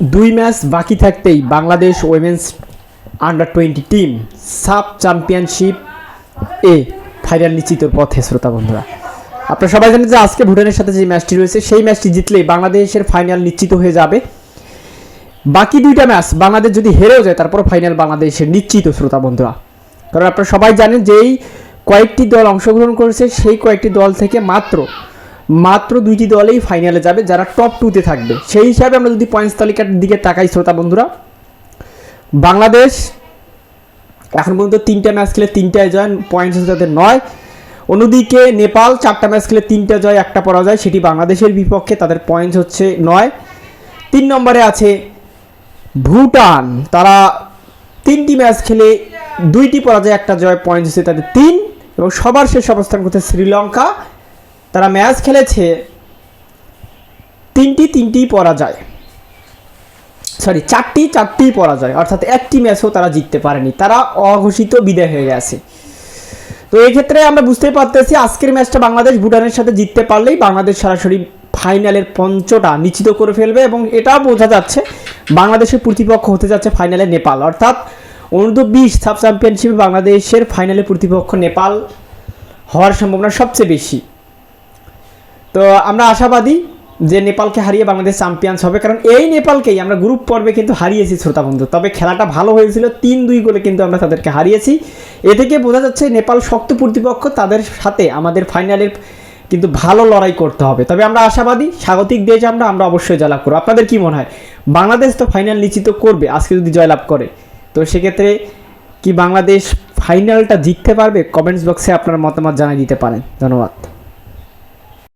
দুই ম্যাচ বাকি থাকতেই Bangladesh women's under twenty team SAFF championship এ ফাইনাল নিশ্চিতর পথে, শ্রোতা বন্ধুরা। আপনারা সবাই জানেন যে আজকে ভুটানের সাথে যে ম্যাচটি রয়েছে, সেই ম্যাচটি জিতলেই বাংলাদেশের ফাইনাল নিশ্চিত হয়ে যাবে। বাকি দুইটা ম্যাচ বাংলাদেশ যদি হেরেও যায় তারপর ফাইনাল বাংলাদেশের নিশ্চিত, শ্রোতা বন্ধুরা। কারণ আপনারা সবাই জানেন যেই কয়েকটি দল অংশগ্রহণ করেছে, সেই কয়েকটি দল থেকে মাত্র মাত্র দুইটি দলেই ফাইনালে যাবে, যারা টপ টুতে থাকবে। সেই হিসাবে আমরা যদি পয়েন্টস তালিকার দিকে তাকাই, শ্রোতা বন্ধুরা, বাংলাদেশ এখন পর্যন্ত তিনটা ম্যাচ খেলে তিনটায় জয় পয়েন্টস তাদের নয়। অন্যদিকে নেপাল চারটা ম্যাচ খেলে তিনটা জয়, একটা পরাজয়, সেটি বাংলাদেশের বিপক্ষে তাদের পয়েন্টস হচ্ছে নয়। তিন নম্বরে আছে ভুটান। তারা তিনটি ম্যাচ খেলে দুইটি পরাজয়, একটা জয় পয়েন্ট হচ্ছে তাদের তিন। এবং সবার শেষ অবস্থান করতে শ্রীলঙ্কা। তারা ম্যাচ খেলেছে তিনটি তিনটি পরাজয় সরি চারটি চারটি পরাজয় অর্থাৎ একটি ম্যাচও তারা জিততে পারেনি। তারা অঘোষিত বিদায় হয়ে গেছে। তো এই ক্ষেত্রে আমরা বুঝতেই পারতেছি আজকের ম্যাচটা বাংলাদেশ ভুটানের সাথে জিততে পারলেই বাংলাদেশ সরাসরি ফাইনালের পঞ্চটা নিশ্চিত করে ফেলবে এবং এটাও বোঝা যাচ্ছে বাংলাদেশের প্রতিপক্ষ হতে যাচ্ছে ফাইনালে নেপাল। অর্থাৎ অনূর্ধ্ব বিশ সাব চ্যাম্পিয়নশিপে বাংলাদেশের ফাইনালে প্রতিপক্ষ নেপাল হওয়ার সম্ভাবনা সবচেয়ে বেশি। তো আমরা আশাবাদী যে নেপালকে হারিয়ে বাংলাদেশ চ্যাম্পিয়ন্স হবে, কারণ এই নেপালকেই আমরা গ্রুপ পর্বে কিন্তু হারিয়েছি শ্রোতা বন্ধু। তবে খেলাটা ভালো হয়েছিল তিন দুই গোলে কিন্তু আমরা তাদেরকে হারিয়েছি। এ থেকে বোঝা যাচ্ছে নেপাল শক্ত প্রতিপক্ষ তাদের সাথে আমাদের ফাইনালের কিন্তু ভালো লড়াই করতে হবে। তবে আমরা আশাবাদী, স্বাগতিক দেশ আমরা আমরা অবশ্যই জয়লাভ করব। আপনাদের কি মনে হয়? বাংলাদেশ তো ফাইনাল নিশ্চিত করবে, আজকে যদি জয়লাভ করে। তো সেক্ষেত্রে কি বাংলাদেশ ফাইনালটা জিততে পারবে? কমেন্টস বক্সে আপনার মতামত জানিয়ে দিতে পারেন। ধন্যবাদ।